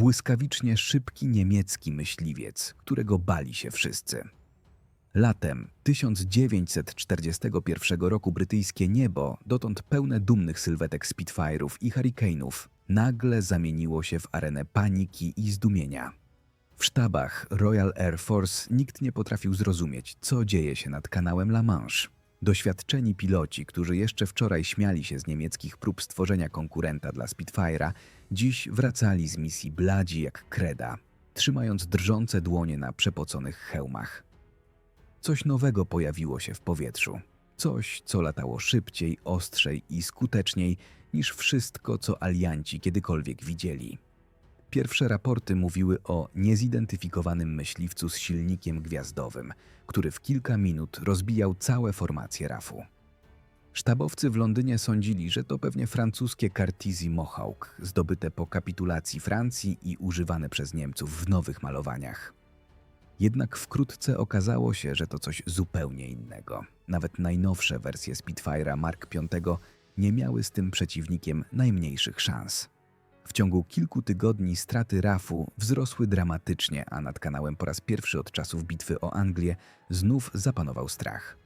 Błyskawicznie szybki niemiecki myśliwiec, którego bali się wszyscy. Latem 1941 roku brytyjskie niebo, dotąd pełne dumnych sylwetek Spitfire'ów i Hurricane'ów, nagle zamieniło się w arenę paniki i zdumienia. W sztabach Royal Air Force nikt nie potrafił zrozumieć, co dzieje się nad kanałem La Manche. Doświadczeni piloci, którzy jeszcze wczoraj śmiali się z niemieckich prób stworzenia konkurenta dla Spitfire'a, dziś wracali z misji bladzi jak kreda, trzymając drżące dłonie na przepoconych hełmach. Coś nowego pojawiło się w powietrzu. Coś, co latało szybciej, ostrzej i skuteczniej niż wszystko, co alianci kiedykolwiek widzieli. Pierwsze raporty mówiły o niezidentyfikowanym myśliwcu z silnikiem gwiazdowym, który w kilka minut rozbijał całe formacje RAF-u. Sztabowcy w Londynie sądzili, że to pewnie francuskie Cartesi Mohawk, zdobyte po kapitulacji Francji i używane przez Niemców w nowych malowaniach. Jednak wkrótce okazało się, że to coś zupełnie innego. Nawet najnowsze wersje Spitfire'a Mark V nie miały z tym przeciwnikiem najmniejszych szans. W ciągu kilku tygodni straty RAF-u wzrosły dramatycznie, a nad kanałem po raz pierwszy od czasów bitwy o Anglię znów zapanował strach.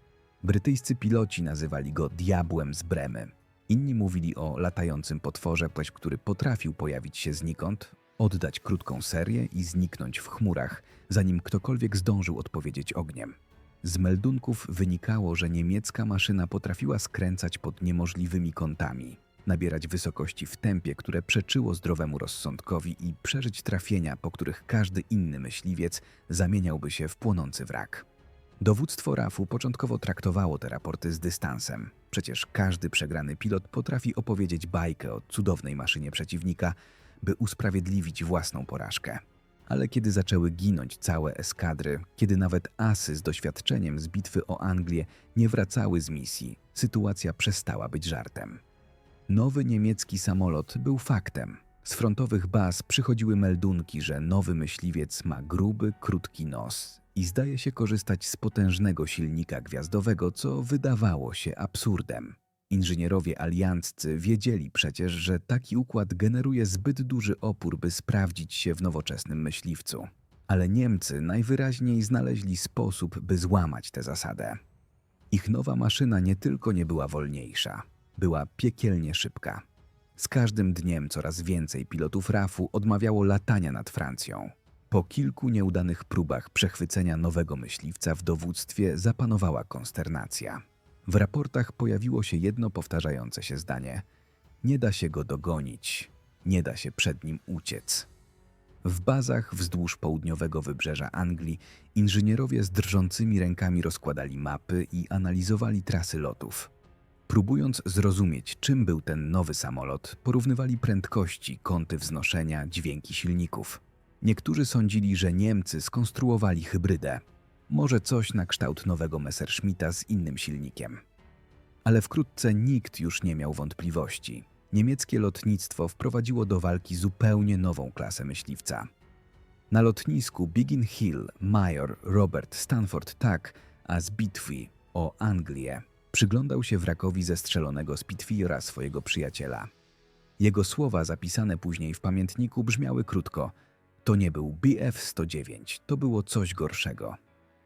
Brytyjscy piloci nazywali go diabłem z Bremy. Inni mówili o latającym potworze, który potrafił pojawić się znikąd, oddać krótką serię i zniknąć w chmurach, zanim ktokolwiek zdążył odpowiedzieć ogniem. Z meldunków wynikało, że niemiecka maszyna potrafiła skręcać pod niemożliwymi kątami, nabierać wysokości w tempie, które przeczyło zdrowemu rozsądkowi i przeżyć trafienia, po których każdy inny myśliwiec zamieniałby się w płonący wrak. Dowództwo RAF-u początkowo traktowało te raporty z dystansem. Przecież każdy przegrany pilot potrafi opowiedzieć bajkę o cudownej maszynie przeciwnika, by usprawiedliwić własną porażkę. Ale kiedy zaczęły ginąć całe eskadry, kiedy nawet asy z doświadczeniem z bitwy o Anglię nie wracały z misji, sytuacja przestała być żartem. Nowy niemiecki samolot był faktem. Z frontowych baz przychodziły meldunki, że nowy myśliwiec ma gruby, krótki nos i zdaje się korzystać z potężnego silnika gwiazdowego, co wydawało się absurdem. Inżynierowie alianccy wiedzieli przecież, że taki układ generuje zbyt duży opór, by sprawdzić się w nowoczesnym myśliwcu. Ale Niemcy najwyraźniej znaleźli sposób, by złamać tę zasadę. Ich nowa maszyna nie tylko nie była wolniejsza, była piekielnie szybka. Z każdym dniem coraz więcej pilotów RAF-u odmawiało latania nad Francją. Po kilku nieudanych próbach przechwycenia nowego myśliwca w dowództwie zapanowała konsternacja. W raportach pojawiło się jedno powtarzające się zdanie: Nie da się go dogonić, nie da się przed nim uciec. W bazach wzdłuż południowego wybrzeża Anglii inżynierowie z drżącymi rękami rozkładali mapy i analizowali trasy lotów. Próbując zrozumieć, czym był ten nowy samolot, porównywali prędkości, kąty wznoszenia, dźwięki silników. Niektórzy sądzili, że Niemcy skonstruowali hybrydę, może coś na kształt nowego Messerschmitta z innym silnikiem. Ale wkrótce nikt już nie miał wątpliwości. Niemieckie lotnictwo wprowadziło do walki zupełnie nową klasę myśliwca. Na lotnisku Biggin Hill major Robert Stanford tak, a z bitwy o Anglię przyglądał się wrakowi zestrzelonego Spitfire'a swojego przyjaciela. Jego słowa zapisane później w pamiętniku brzmiały krótko. To nie był BF-109, to było coś gorszego.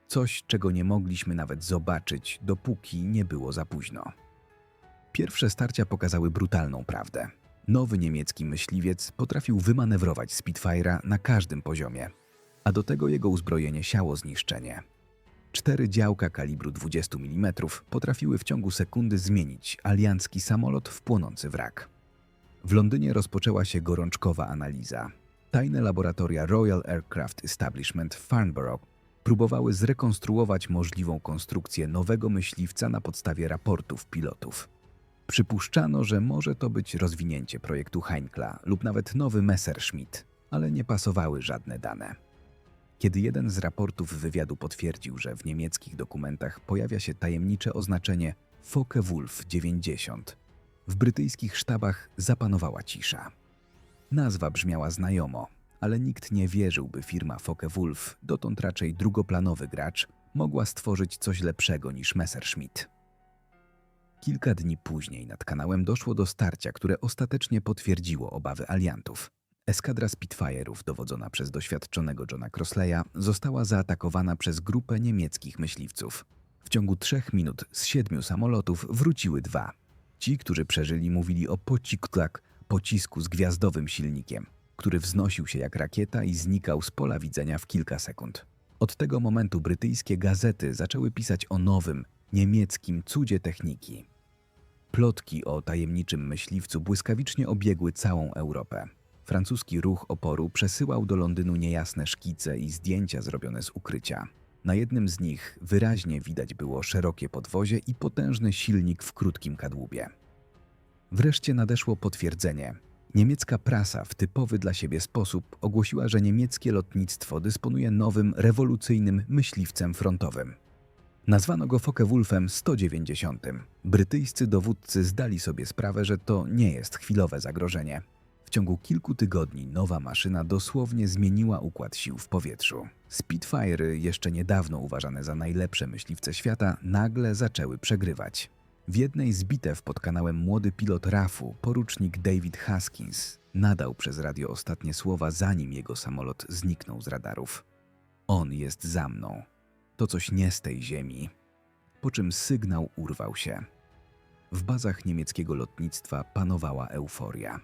Coś, czego nie mogliśmy nawet zobaczyć, dopóki nie było za późno. Pierwsze starcia pokazały brutalną prawdę. Nowy niemiecki myśliwiec potrafił wymanewrować Spitfire'a na każdym poziomie, a do tego jego uzbrojenie siało zniszczenie. Cztery działka kalibru 20 mm potrafiły w ciągu sekundy zmienić aliancki samolot w płonący wrak. W Londynie rozpoczęła się gorączkowa analiza. Tajne laboratoria Royal Aircraft Establishment w Farnborough próbowały zrekonstruować możliwą konstrukcję nowego myśliwca na podstawie raportów pilotów. Przypuszczano, że może to być rozwinięcie projektu Heinkla lub nawet nowy Messerschmitt, ale nie pasowały żadne dane. Kiedy jeden z raportów wywiadu potwierdził, że w niemieckich dokumentach pojawia się tajemnicze oznaczenie Focke-Wulf 90, w brytyjskich sztabach zapanowała cisza. Nazwa brzmiała znajomo, ale nikt nie wierzył, by firma Focke-Wulf, dotąd raczej drugoplanowy gracz, mogła stworzyć coś lepszego niż Messerschmitt. Kilka dni później nad kanałem doszło do starcia, które ostatecznie potwierdziło obawy aliantów. Eskadra Spitfire'ów dowodzona przez doświadczonego Johna Crossleya została zaatakowana przez grupę niemieckich myśliwców. W ciągu trzech minut z siedmiu samolotów wróciły dwa. Ci, którzy przeżyli, mówili o pociklak, pocisku z gwiazdowym silnikiem, który wznosił się jak rakieta i znikał z pola widzenia w kilka sekund. Od tego momentu brytyjskie gazety zaczęły pisać o nowym, niemieckim cudzie techniki. Plotki o tajemniczym myśliwcu błyskawicznie obiegły całą Europę. Francuski ruch oporu przesyłał do Londynu niejasne szkice i zdjęcia zrobione z ukrycia. Na jednym z nich wyraźnie widać było szerokie podwozie i potężny silnik w krótkim kadłubie. Wreszcie nadeszło potwierdzenie. Niemiecka prasa w typowy dla siebie sposób ogłosiła, że niemieckie lotnictwo dysponuje nowym, rewolucyjnym myśliwcem frontowym. Nazwano go Focke-Wulfem 190. Brytyjscy dowódcy zdali sobie sprawę, że to nie jest chwilowe zagrożenie. W ciągu kilku tygodni nowa maszyna dosłownie zmieniła układ sił w powietrzu. Spitfire'y, jeszcze niedawno uważane za najlepsze myśliwce świata, nagle zaczęły przegrywać. W jednej z bitew pod kanałem młody pilot RAF-u, porucznik David Haskins, nadał przez radio ostatnie słowa, zanim jego samolot zniknął z radarów. On jest za mną. To coś nie z tej ziemi. Po czym sygnał urwał się. W bazach niemieckiego lotnictwa panowała euforia.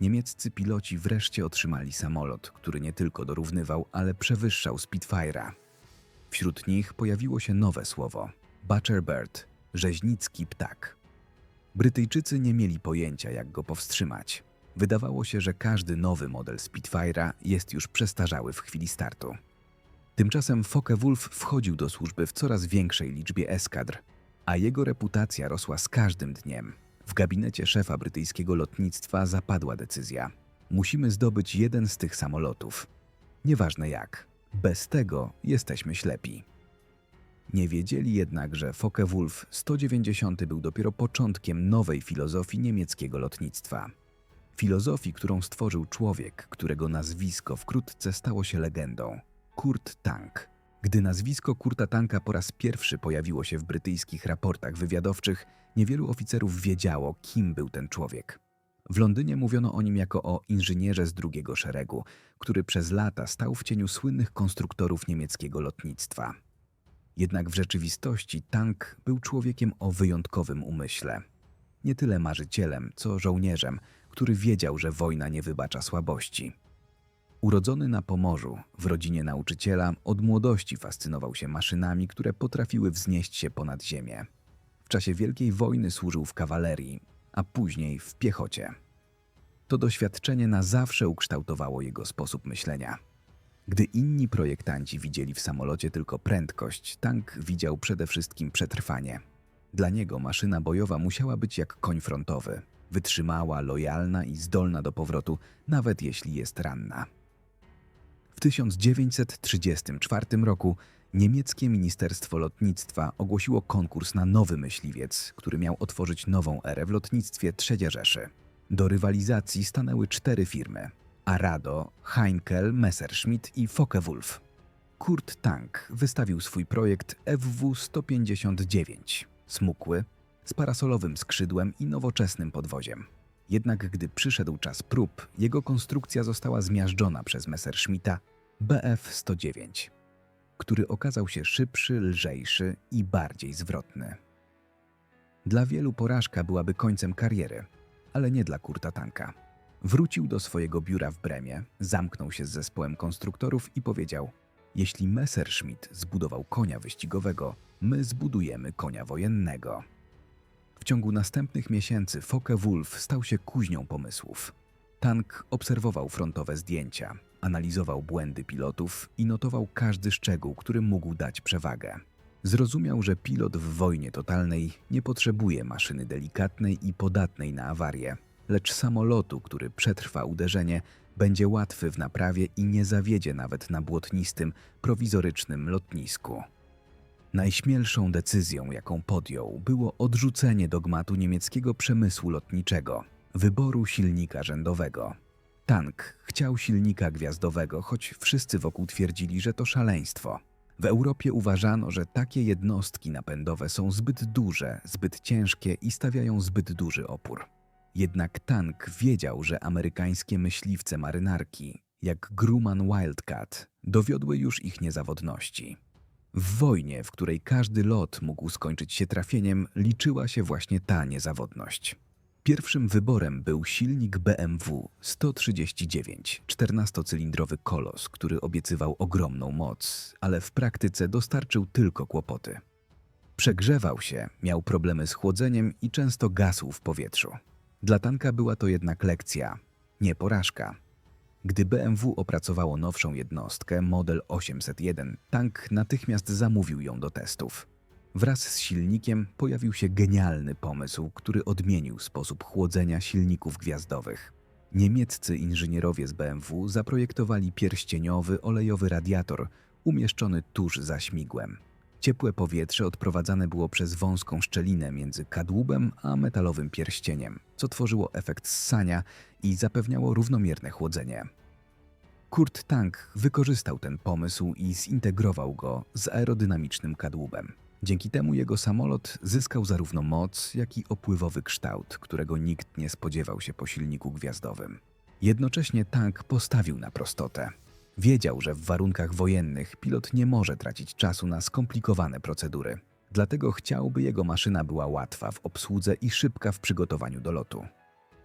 Niemieccy piloci wreszcie otrzymali samolot, który nie tylko dorównywał, ale przewyższał Spitfire'a. Wśród nich pojawiło się nowe słowo Butcher Bird, rzeźnicki ptak. Brytyjczycy nie mieli pojęcia, jak go powstrzymać. Wydawało się, że każdy nowy model Spitfire'a jest już przestarzały w chwili startu. Tymczasem Focke-Wulf wchodził do służby w coraz większej liczbie eskadr, a jego reputacja rosła z każdym dniem. W gabinecie szefa brytyjskiego lotnictwa zapadła decyzja. Musimy zdobyć jeden z tych samolotów. Nieważne jak. Bez tego jesteśmy ślepi. Nie wiedzieli jednak, że Focke-Wulf 190 był dopiero początkiem nowej filozofii niemieckiego lotnictwa. Filozofii, którą stworzył człowiek, którego nazwisko wkrótce stało się legendą. Kurt Tank. Gdy nazwisko Kurta Tanka po raz pierwszy pojawiło się w brytyjskich raportach wywiadowczych, niewielu oficerów wiedziało, kim był ten człowiek. W Londynie mówiono o nim jako o inżynierze z drugiego szeregu, który przez lata stał w cieniu słynnych konstruktorów niemieckiego lotnictwa. Jednak w rzeczywistości Tank był człowiekiem o wyjątkowym umyśle. Nie tyle marzycielem, co żołnierzem, który wiedział, że wojna nie wybacza słabości. Urodzony na Pomorzu, w rodzinie nauczyciela, od młodości fascynował się maszynami, które potrafiły wznieść się ponad ziemię. W czasie Wielkiej Wojny służył w kawalerii, a później w piechocie. To doświadczenie na zawsze ukształtowało jego sposób myślenia. Gdy inni projektanci widzieli w samolocie tylko prędkość, tank widział przede wszystkim przetrwanie. Dla niego maszyna bojowa musiała być jak koń frontowy, wytrzymała, lojalna i zdolna do powrotu, nawet jeśli jest ranna. W 1934 roku niemieckie Ministerstwo Lotnictwa ogłosiło konkurs na nowy myśliwiec, który miał otworzyć nową erę w lotnictwie III Rzeszy. Do rywalizacji stanęły cztery firmy: Arado, Heinkel, Messerschmitt i Focke-Wulf. Kurt Tank wystawił swój projekt FW-159, smukły, z parasolowym skrzydłem i nowoczesnym podwoziem. Jednak gdy przyszedł czas prób, jego konstrukcja została zmiażdżona przez Messerschmitta BF-109, który okazał się szybszy, lżejszy i bardziej zwrotny. Dla wielu porażka byłaby końcem kariery, ale nie dla Kurta Tanka. Wrócił do swojego biura w Bremie, zamknął się z zespołem konstruktorów i powiedział: Jeśli Messerschmitt zbudował konia wyścigowego, my zbudujemy konia wojennego. W ciągu następnych miesięcy Focke-Wulf stał się kuźnią pomysłów. Tank obserwował frontowe zdjęcia, analizował błędy pilotów i notował każdy szczegół, który mógł dać przewagę. Zrozumiał, że pilot w wojnie totalnej nie potrzebuje maszyny delikatnej i podatnej na awarię, lecz samolotu, który przetrwa uderzenie, będzie łatwy w naprawie i nie zawiedzie nawet na błotnistym, prowizorycznym lotnisku. Najśmielszą decyzją, jaką podjął, było odrzucenie dogmatu niemieckiego przemysłu lotniczego, wyboru silnika rzędowego. Tank chciał silnika gwiazdowego, choć wszyscy wokół twierdzili, że to szaleństwo. W Europie uważano, że takie jednostki napędowe są zbyt duże, zbyt ciężkie i stawiają zbyt duży opór. Jednak tank wiedział, że amerykańskie myśliwce marynarki, jak Grumman Wildcat, dowiodły już ich niezawodności. W wojnie, w której każdy lot mógł skończyć się trafieniem, liczyła się właśnie ta niezawodność. Pierwszym wyborem był silnik BMW 139, 14-cylindrowy kolos, który obiecywał ogromną moc, ale w praktyce dostarczył tylko kłopoty. Przegrzewał się, miał problemy z chłodzeniem i często gasł w powietrzu. Dla tanka była to jednak lekcja, nie porażka. Gdy BMW opracowało nowszą jednostkę, model 801, tank natychmiast zamówił ją do testów. Wraz z silnikiem pojawił się genialny pomysł, który odmienił sposób chłodzenia silników gwiazdowych. Niemieccy inżynierowie z BMW zaprojektowali pierścieniowy, olejowy radiator umieszczony tuż za śmigłem. Ciepłe powietrze odprowadzane było przez wąską szczelinę między kadłubem a metalowym pierścieniem, co tworzyło efekt ssania i zapewniało równomierne chłodzenie. Kurt Tank wykorzystał ten pomysł i zintegrował go z aerodynamicznym kadłubem. Dzięki temu jego samolot zyskał zarówno moc, jak i opływowy kształt, którego nikt nie spodziewał się po silniku gwiazdowym. Jednocześnie tank postawił na prostotę. Wiedział, że w warunkach wojennych pilot nie może tracić czasu na skomplikowane procedury. Dlatego chciał, by jego maszyna była łatwa w obsłudze i szybka w przygotowaniu do lotu.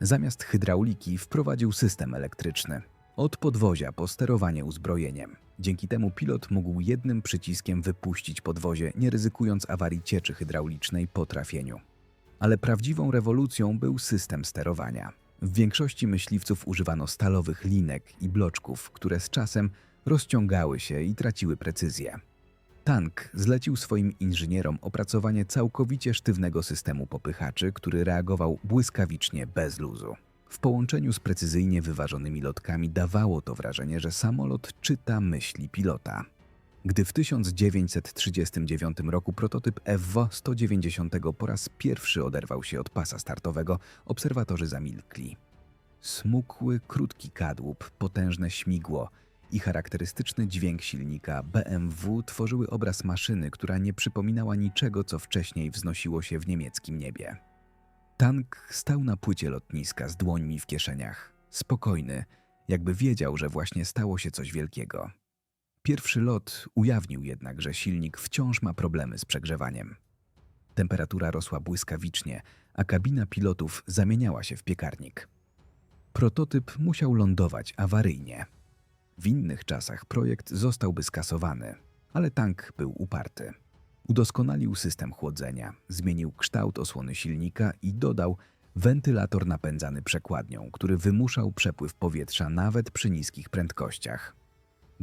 Zamiast hydrauliki wprowadził system elektryczny. Od podwozia po sterowanie uzbrojeniem. Dzięki temu pilot mógł jednym przyciskiem wypuścić podwozie, nie ryzykując awarii cieczy hydraulicznej po trafieniu. Ale prawdziwą rewolucją był system sterowania. W większości myśliwców używano stalowych linek i bloczków, które z czasem rozciągały się i traciły precyzję. Tank zlecił swoim inżynierom opracowanie całkowicie sztywnego systemu popychaczy, który reagował błyskawicznie bez luzu. W połączeniu z precyzyjnie wyważonymi lotkami dawało to wrażenie, że samolot czyta myśli pilota. Gdy w 1939 roku prototyp FW-190 po raz pierwszy oderwał się od pasa startowego, obserwatorzy zamilkli. Smukły, krótki kadłub, potężne śmigło i charakterystyczny dźwięk silnika BMW tworzyły obraz maszyny, która nie przypominała niczego, co wcześniej wznosiło się w niemieckim niebie. Tank stał na płycie lotniska z dłońmi w kieszeniach, spokojny, jakby wiedział, że właśnie stało się coś wielkiego. Pierwszy lot ujawnił jednak, że silnik wciąż ma problemy z przegrzewaniem. Temperatura rosła błyskawicznie, a kabina pilotów zamieniała się w piekarnik. Prototyp musiał lądować awaryjnie. W innych czasach projekt zostałby skasowany, ale tank był uparty. Udoskonalił system chłodzenia, zmienił kształt osłony silnika i dodał wentylator napędzany przekładnią, który wymuszał przepływ powietrza nawet przy niskich prędkościach.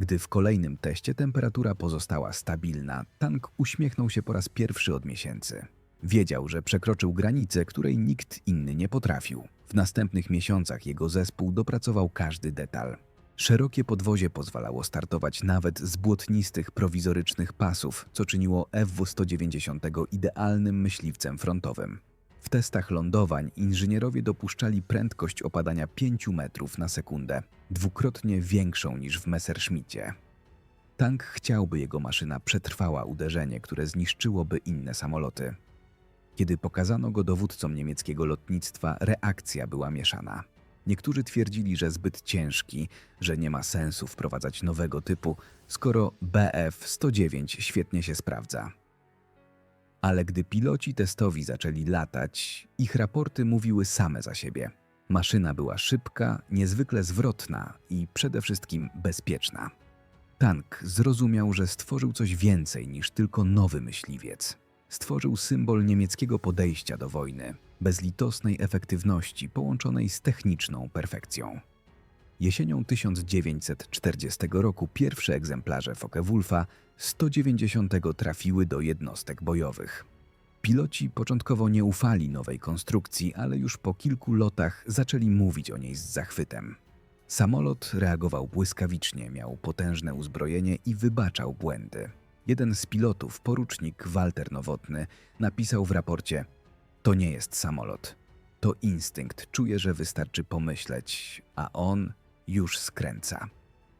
Gdy w kolejnym teście temperatura pozostała stabilna, tank uśmiechnął się po raz pierwszy od miesięcy. Wiedział, że przekroczył granicę, której nikt inny nie potrafił. W następnych miesiącach jego zespół dopracował każdy detal. Szerokie podwozie pozwalało startować nawet z błotnistych, prowizorycznych pasów, co czyniło FW-190 idealnym myśliwcem frontowym. W testach lądowań inżynierowie dopuszczali prędkość opadania 5 metrów na sekundę, dwukrotnie większą niż w Messerschmittie. Tank chciałby jego maszyna przetrwała uderzenie, które zniszczyłoby inne samoloty. Kiedy pokazano go dowódcom niemieckiego lotnictwa, reakcja była mieszana. Niektórzy twierdzili, że zbyt ciężki, że nie ma sensu wprowadzać nowego typu, skoro BF-109 świetnie się sprawdza. Ale gdy piloci testowi zaczęli latać, ich raporty mówiły same za siebie. Maszyna była szybka, niezwykle zwrotna i przede wszystkim bezpieczna. Tank zrozumiał, że stworzył coś więcej niż tylko nowy myśliwiec. Stworzył symbol niemieckiego podejścia do wojny, bezlitosnej efektywności połączonej z techniczną perfekcją. Jesienią 1940 roku pierwsze egzemplarze Focke-Wulfa 190 trafiły do jednostek bojowych. Piloci początkowo nie ufali nowej konstrukcji, ale już po kilku lotach zaczęli mówić o niej z zachwytem. Samolot reagował błyskawicznie, miał potężne uzbrojenie i wybaczał błędy. Jeden z pilotów, porucznik Walter Nowotny, napisał w raporcie: To nie jest samolot. To instynkt. Czuję, że wystarczy pomyśleć, a on już skręca.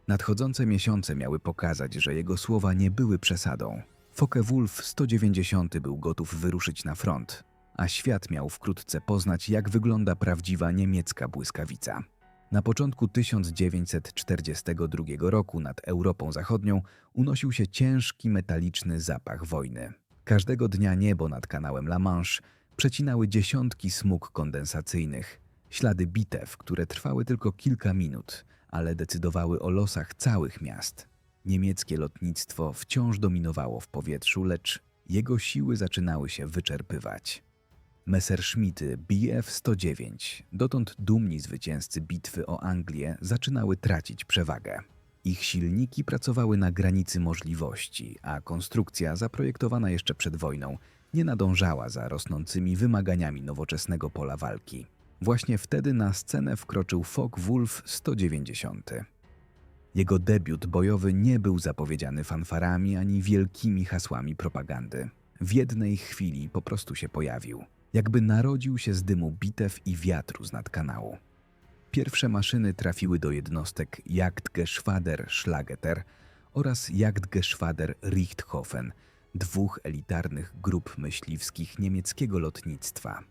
Nadchodzące miesiące miały pokazać, że jego słowa nie były przesadą. Focke-Wulf 190 był gotów wyruszyć na front, a świat miał wkrótce poznać, jak wygląda prawdziwa niemiecka błyskawica. Na początku 1942 roku nad Europą Zachodnią unosił się ciężki metaliczny zapach wojny. Każdego dnia niebo nad kanałem La Manche przecinały dziesiątki smug kondensacyjnych, ślady bitew, które trwały tylko kilka minut, ale decydowały o losach całych miast. Niemieckie lotnictwo wciąż dominowało w powietrzu, lecz jego siły zaczynały się wyczerpywać. Messerschmitty Bf-109, dotąd dumni zwycięzcy bitwy o Anglię, zaczynały tracić przewagę. Ich silniki pracowały na granicy możliwości, a konstrukcja zaprojektowana jeszcze przed wojną nie nadążała za rosnącymi wymaganiami nowoczesnego pola walki. Właśnie wtedy na scenę wkroczył Focke-Wulf 190. Jego debiut bojowy nie był zapowiedziany fanfarami ani wielkimi hasłami propagandy. W jednej chwili po prostu się pojawił, jakby narodził się z dymu bitew i wiatru z nad kanału. Pierwsze maszyny trafiły do jednostek Jagdgeschwader Schlageter oraz Jagdgeschwader Richthofen, dwóch elitarnych grup myśliwskich niemieckiego lotnictwa.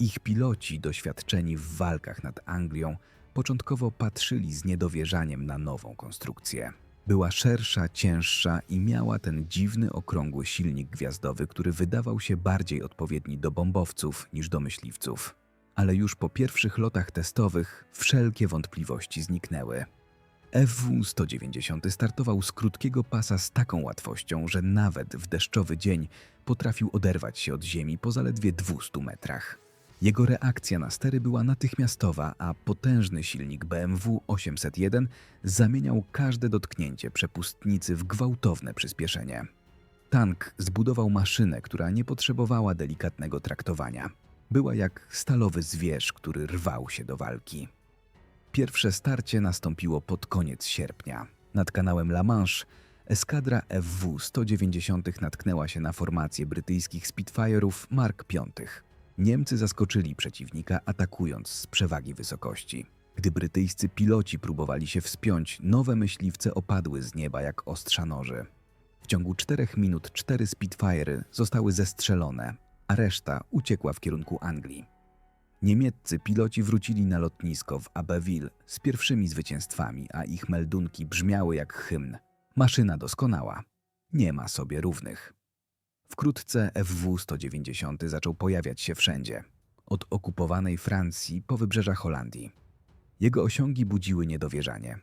Ich piloci, doświadczeni w walkach nad Anglią, początkowo patrzyli z niedowierzaniem na nową konstrukcję. Była szersza, cięższa i miała ten dziwny, okrągły silnik gwiazdowy, który wydawał się bardziej odpowiedni do bombowców niż do myśliwców. Ale już po pierwszych lotach testowych wszelkie wątpliwości zniknęły. FW-190 startował z krótkiego pasa z taką łatwością, że nawet w deszczowy dzień potrafił oderwać się od ziemi po zaledwie 200 metrach. Jego reakcja na stery była natychmiastowa, a potężny silnik BMW 801 zamieniał każde dotknięcie przepustnicy w gwałtowne przyspieszenie. Tank zbudował maszynę, która nie potrzebowała delikatnego traktowania. Była jak stalowy zwierz, który rwał się do walki. Pierwsze starcie nastąpiło pod koniec sierpnia. Nad kanałem La Manche eskadra FW-190 natknęła się na formację brytyjskich Spitfire'ów Mark V. Niemcy zaskoczyli przeciwnika, atakując z przewagi wysokości. Gdy brytyjscy piloci próbowali się wspiąć, nowe myśliwce opadły z nieba jak ostrza noży. W ciągu czterech minut cztery Spitfire'y zostały zestrzelone, a reszta uciekła w kierunku Anglii. Niemieccy piloci wrócili na lotnisko w Abbeville z pierwszymi zwycięstwami, a ich meldunki brzmiały jak hymn. Maszyna doskonała. Nie ma sobie równych. Wkrótce FW-190 zaczął pojawiać się wszędzie, od okupowanej Francji po wybrzeża Holandii. Jego osiągi budziły niedowierzanie.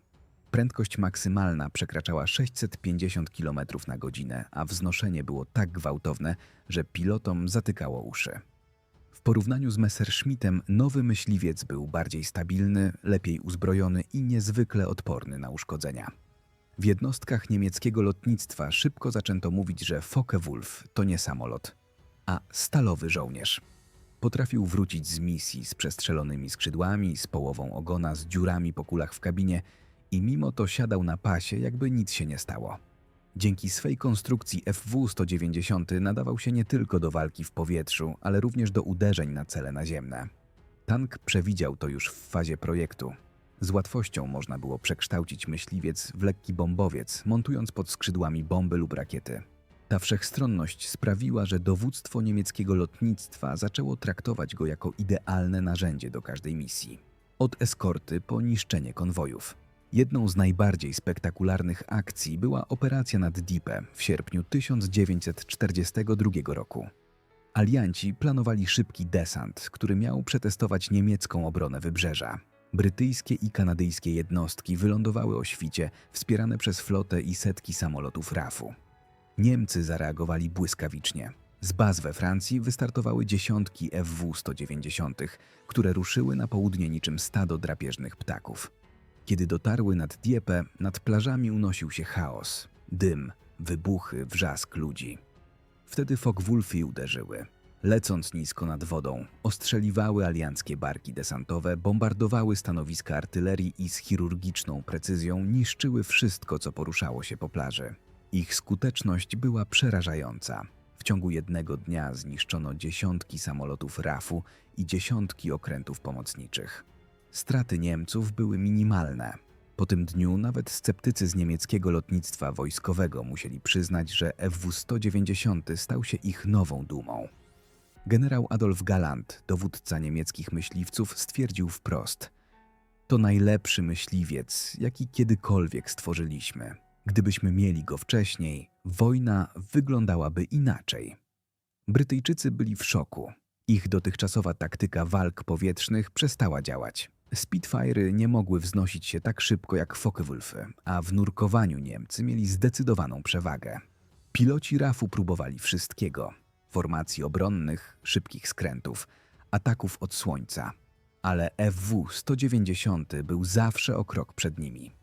Prędkość maksymalna przekraczała 650 km na godzinę, a wznoszenie było tak gwałtowne, że pilotom zatykało uszy. W porównaniu z Messerschmittem nowy myśliwiec był bardziej stabilny, lepiej uzbrojony i niezwykle odporny na uszkodzenia. W jednostkach niemieckiego lotnictwa szybko zaczęto mówić, że Focke-Wulf to nie samolot, a stalowy żołnierz. Potrafił wrócić z misji z przestrzelonymi skrzydłami, z połową ogona, z dziurami po kulach w kabinie i mimo to siadał na pasie, jakby nic się nie stało. Dzięki swej konstrukcji FW-190 nadawał się nie tylko do walki w powietrzu, ale również do uderzeń na cele naziemne. Tank przewidział to już w fazie projektu. Z łatwością można było przekształcić myśliwiec w lekki bombowiec, montując pod skrzydłami bomby lub rakiety. Ta wszechstronność sprawiła, że dowództwo niemieckiego lotnictwa zaczęło traktować go jako idealne narzędzie do każdej misji. Od eskorty po niszczenie konwojów. Jedną z najbardziej spektakularnych akcji była operacja nad Dieppe w sierpniu 1942 roku. Alianci planowali szybki desant, który miał przetestować niemiecką obronę wybrzeża. Brytyjskie i kanadyjskie jednostki wylądowały o świcie, wspierane przez flotę i setki samolotów RAF-u. Niemcy zareagowali błyskawicznie. Z baz we Francji wystartowały dziesiątki FW-190, które ruszyły na południe niczym stado drapieżnych ptaków. Kiedy dotarły nad Dieppe, nad plażami unosił się chaos, dym, wybuchy, wrzask ludzi. Wtedy Focke-Wulfy uderzyły. Lecąc nisko nad wodą, ostrzeliwały alianckie barki desantowe, bombardowały stanowiska artylerii i z chirurgiczną precyzją niszczyły wszystko, co poruszało się po plaży. Ich skuteczność była przerażająca. W ciągu jednego dnia zniszczono dziesiątki samolotów RAF-u i dziesiątki okrętów pomocniczych. Straty Niemców były minimalne. Po tym dniu nawet sceptycy z niemieckiego lotnictwa wojskowego musieli przyznać, że FW-190 stał się ich nową dumą. Generał Adolf Galant, dowódca niemieckich myśliwców, stwierdził wprost: To najlepszy myśliwiec, jaki kiedykolwiek stworzyliśmy. Gdybyśmy mieli go wcześniej, wojna wyglądałaby inaczej. Brytyjczycy byli w szoku. Ich dotychczasowa taktyka walk powietrznych przestała działać. Spitfire'y nie mogły wznosić się tak szybko jak Focke-Wulfy, a w nurkowaniu Niemcy mieli zdecydowaną przewagę. Piloci RAF-u próbowali wszystkiego: formacji obronnych, szybkich skrętów, ataków od słońca, ale FW-190 był zawsze o krok przed nimi.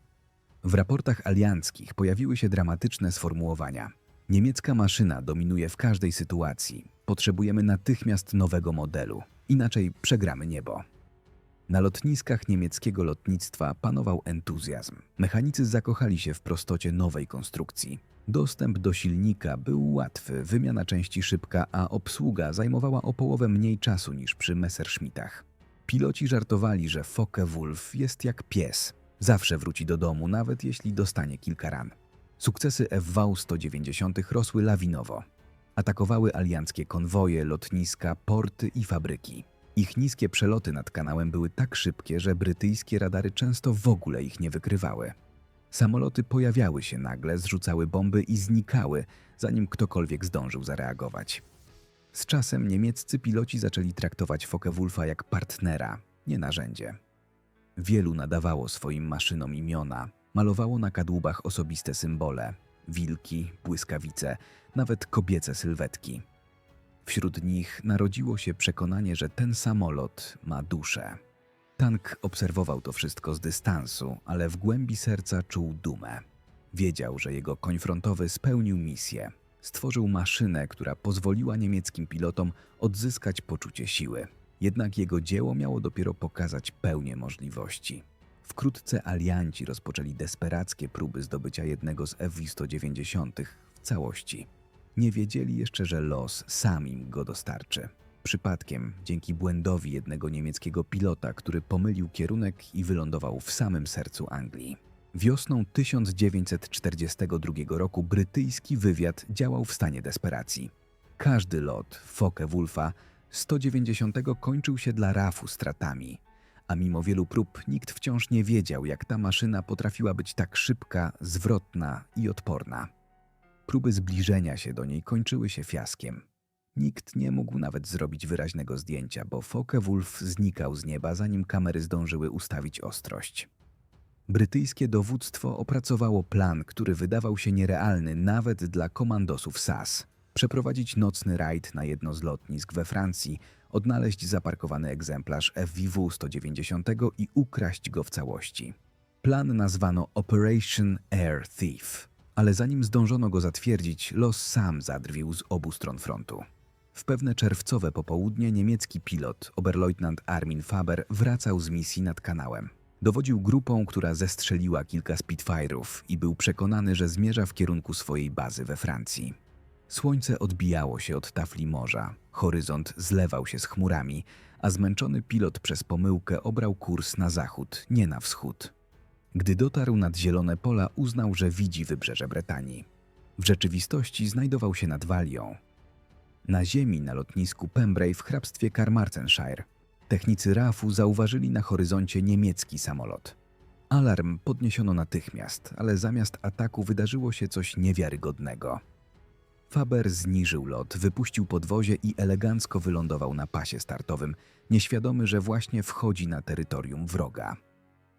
W raportach alianckich pojawiły się dramatyczne sformułowania. Niemiecka maszyna dominuje w każdej sytuacji. Potrzebujemy natychmiast nowego modelu, inaczej przegramy niebo. Na lotniskach niemieckiego lotnictwa panował entuzjazm. Mechanicy zakochali się w prostocie nowej konstrukcji. Dostęp do silnika był łatwy, wymiana części szybka, a obsługa zajmowała o połowę mniej czasu niż przy Messerschmittach. Piloci żartowali, że Focke-Wulf jest jak pies. Zawsze wróci do domu, nawet jeśli dostanie kilka ran. Sukcesy FV-190 rosły lawinowo. Atakowały alianckie konwoje, lotniska, porty i fabryki. Ich niskie przeloty nad kanałem były tak szybkie, że brytyjskie radary często w ogóle ich nie wykrywały. Samoloty pojawiały się nagle, zrzucały bomby i znikały, zanim ktokolwiek zdążył zareagować. Z czasem niemieccy piloci zaczęli traktować Focke-Wulfa jak partnera, nie narzędzie. Wielu nadawało swoim maszynom imiona, malowało na kadłubach osobiste symbole wilki, błyskawice, nawet kobiece sylwetki. Wśród nich narodziło się przekonanie, że ten samolot ma duszę. Tank obserwował to wszystko z dystansu, ale w głębi serca czuł dumę. Wiedział, że jego koń frontowy spełnił misję. Stworzył maszynę, która pozwoliła niemieckim pilotom odzyskać poczucie siły. Jednak jego dzieło miało dopiero pokazać pełnię możliwości. Wkrótce alianci rozpoczęli desperackie próby zdobycia jednego z FW-190 w całości. Nie wiedzieli jeszcze, że los sam im go dostarczy. Przypadkiem, dzięki błędowi jednego niemieckiego pilota, który pomylił kierunek i wylądował w samym sercu Anglii. Wiosną 1942 roku brytyjski wywiad działał w stanie desperacji. Każdy lot Focke-Wulfa 190 kończył się dla RAF-u stratami, a mimo wielu prób nikt wciąż nie wiedział, jak ta maszyna potrafiła być tak szybka, zwrotna i odporna. Próby zbliżenia się do niej kończyły się fiaskiem. Nikt nie mógł nawet zrobić wyraźnego zdjęcia, bo Focke-Wulf znikał z nieba, zanim kamery zdążyły ustawić ostrość. Brytyjskie dowództwo opracowało plan, który wydawał się nierealny nawet dla komandosów SAS. Przeprowadzić nocny rajd na jedno z lotnisk we Francji, odnaleźć zaparkowany egzemplarz FWW 190 i ukraść go w całości. Plan nazwano Operation Air Thief, ale zanim zdążono go zatwierdzić, los sam zadrwił z obu stron frontu. W pewne czerwcowe popołudnie niemiecki pilot, oberleutnant Armin Faber, wracał z misji nad kanałem. Dowodził grupą, która zestrzeliła kilka Spitfire'ów i był przekonany, że zmierza w kierunku swojej bazy we Francji. Słońce odbijało się od tafli morza, horyzont zlewał się z chmurami, a zmęczony pilot przez pomyłkę obrał kurs na zachód, nie na wschód. Gdy dotarł nad zielone pola, uznał, że widzi wybrzeże Bretanii. W rzeczywistości znajdował się nad Walią. Na ziemi na lotnisku Pembrey w hrabstwie Carmarthenshire technicy RAF-u zauważyli na horyzoncie niemiecki samolot. Alarm podniesiono natychmiast, ale zamiast ataku wydarzyło się coś niewiarygodnego. Faber zniżył lot, wypuścił podwozie i elegancko wylądował na pasie startowym, nieświadomy, że właśnie wchodzi na terytorium wroga.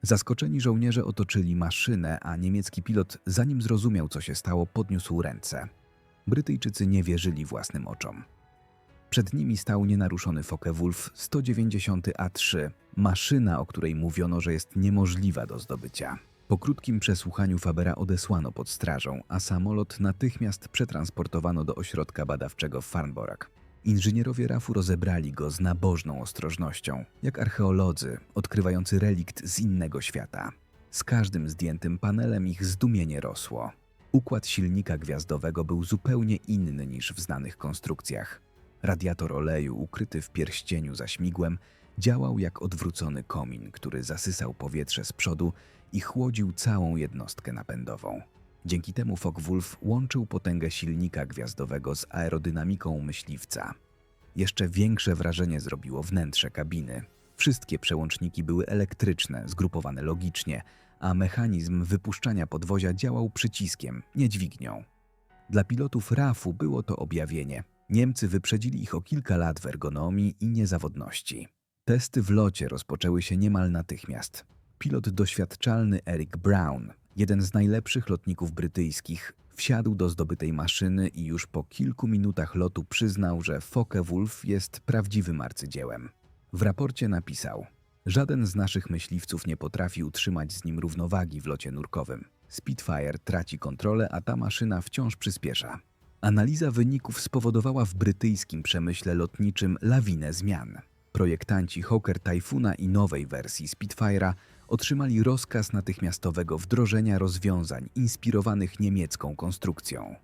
Zaskoczeni żołnierze otoczyli maszynę, a niemiecki pilot, zanim zrozumiał, co się stało, podniósł ręce. Brytyjczycy nie wierzyli własnym oczom. Przed nimi stał nienaruszony Focke-Wulf 190 A3, maszyna, o której mówiono, że jest niemożliwa do zdobycia. Po krótkim przesłuchaniu Fabera odesłano pod strażą, a samolot natychmiast przetransportowano do ośrodka badawczego w. Inżynierowie RAF-u rozebrali go z nabożną ostrożnością, jak archeolodzy odkrywający relikt z innego świata. Z każdym zdjętym panelem ich zdumienie rosło. Układ silnika gwiazdowego był zupełnie inny niż w znanych konstrukcjach. Radiator oleju ukryty w pierścieniu za śmigłem działał jak odwrócony komin, który zasysał powietrze z przodu i chłodził całą jednostkę napędową. Dzięki temu Focke-Wulf łączył potęgę silnika gwiazdowego z aerodynamiką myśliwca. Jeszcze większe wrażenie zrobiło wnętrze kabiny. Wszystkie przełączniki były elektryczne, zgrupowane logicznie, a mechanizm wypuszczania podwozia działał przyciskiem, nie dźwignią. Dla pilotów RAF-u było to objawienie. Niemcy wyprzedzili ich o kilka lat w ergonomii i niezawodności. Testy w locie rozpoczęły się niemal natychmiast. Pilot doświadczalny Eric Brown, jeden z najlepszych lotników brytyjskich, wsiadł do zdobytej maszyny i już po kilku minutach lotu przyznał, że Focke-Wulf jest prawdziwym arcydziełem. W raporcie napisał: Żaden z naszych myśliwców nie potrafi utrzymać z nim równowagi w locie nurkowym. Spitfire traci kontrolę, a ta maszyna wciąż przyspiesza. Analiza wyników spowodowała w brytyjskim przemyśle lotniczym lawinę zmian. Projektanci Hawker Typhoona i nowej wersji Spitfire'a otrzymali rozkaz natychmiastowego wdrożenia rozwiązań inspirowanych niemiecką konstrukcją.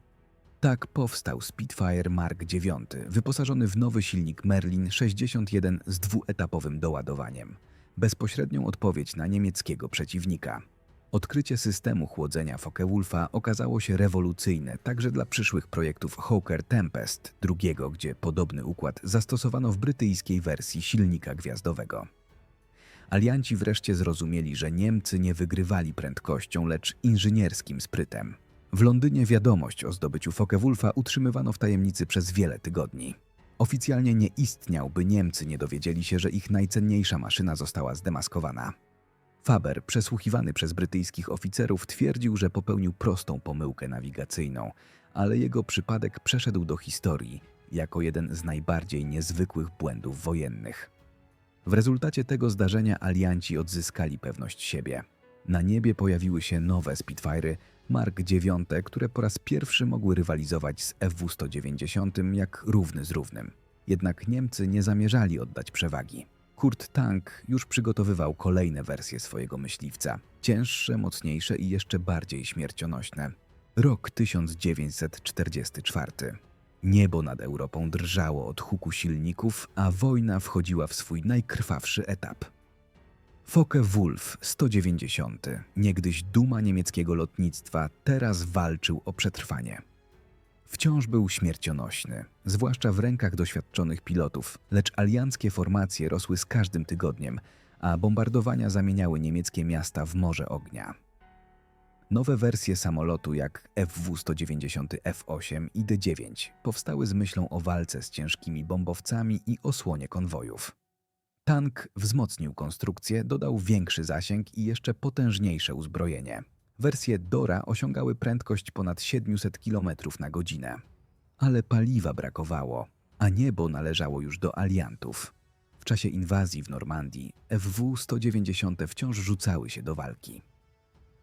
Tak powstał Spitfire Mark IX, wyposażony w nowy silnik Merlin 61 z dwuetapowym doładowaniem. Bezpośrednią odpowiedź na niemieckiego przeciwnika. Odkrycie systemu chłodzenia Focke-Wulfa okazało się rewolucyjne także dla przyszłych projektów Hawker Tempest, drugiego, gdzie podobny układ zastosowano w brytyjskiej wersji silnika gwiazdowego. Alianci wreszcie zrozumieli, że Niemcy nie wygrywali prędkością, lecz inżynierskim sprytem. W Londynie wiadomość o zdobyciu Focke-Wulfa utrzymywano w tajemnicy przez wiele tygodni. Oficjalnie nie istniał, by Niemcy nie dowiedzieli się, że ich najcenniejsza maszyna została zdemaskowana. Faber, przesłuchiwany przez brytyjskich oficerów, twierdził, że popełnił prostą pomyłkę nawigacyjną, ale jego przypadek przeszedł do historii jako jeden z najbardziej niezwykłych błędów wojennych. W rezultacie tego zdarzenia alianci odzyskali pewność siebie. Na niebie pojawiły się nowe Spitfire'y Mark IX, które po raz pierwszy mogły rywalizować z FW-190 jak równy z równym. Jednak Niemcy nie zamierzali oddać przewagi. Kurt Tank już przygotowywał kolejne wersje swojego myśliwca. Cięższe, mocniejsze i jeszcze bardziej śmiercionośne. Rok 1944. Niebo nad Europą drżało od huku silników, a wojna wchodziła w swój najkrwawszy etap. Focke-Wulf 190, niegdyś duma niemieckiego lotnictwa, teraz walczył o przetrwanie. Wciąż był śmiercionośny, zwłaszcza w rękach doświadczonych pilotów, lecz alianckie formacje rosły z każdym tygodniem, a bombardowania zamieniały niemieckie miasta w morze ognia. Nowe wersje samolotu jak FW-190F8 i D9 powstały z myślą o walce z ciężkimi bombowcami i osłonie konwojów. Tank wzmocnił konstrukcję, dodał większy zasięg i jeszcze potężniejsze uzbrojenie. Wersje Dora osiągały prędkość ponad 700 km na godzinę. Ale paliwa brakowało, a niebo należało już do aliantów. W czasie inwazji w Normandii FW-190 wciąż rzucały się do walki.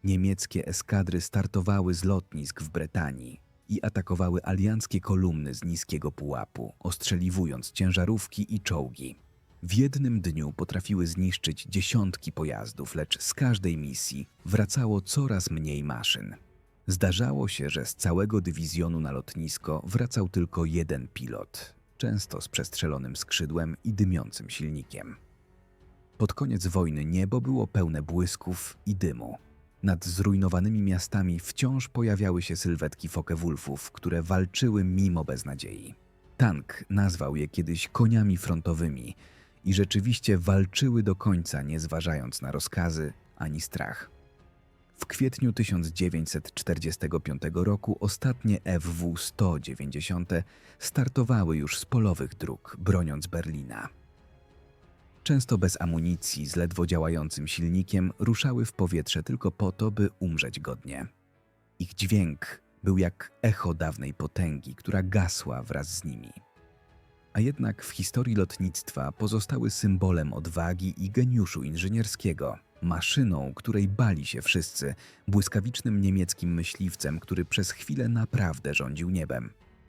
Niemieckie eskadry startowały z lotnisk w Bretanii i atakowały alianckie kolumny z niskiego pułapu, ostrzeliwując ciężarówki i czołgi. W jednym dniu potrafiły zniszczyć dziesiątki pojazdów, lecz z każdej misji wracało coraz mniej maszyn. Zdarzało się, że z całego dywizjonu na lotnisko wracał tylko jeden pilot, często z przestrzelonym skrzydłem i dymiącym silnikiem. Pod koniec wojny niebo było pełne błysków i dymu. Nad zrujnowanymi miastami wciąż pojawiały się sylwetki Focke-Wulfów, które walczyły mimo beznadziei. Tank nazwał je kiedyś koniami frontowymi i rzeczywiście walczyły do końca, nie zważając na rozkazy ani strach. W kwietniu 1945 roku ostatnie FW-190 startowały już z polowych dróg, broniąc Berlina. Często bez amunicji, z ledwo działającym silnikiem, ruszały w powietrze tylko po to, by umrzeć godnie. Ich dźwięk był jak echo dawnej potęgi, która gasła wraz z nimi. A jednak w historii lotnictwa pozostały symbolem odwagi i geniuszu inżynierskiego, maszyną, której bali się wszyscy, błyskawicznym niemieckim myśliwcem, który przez chwilę naprawdę rządził niebem.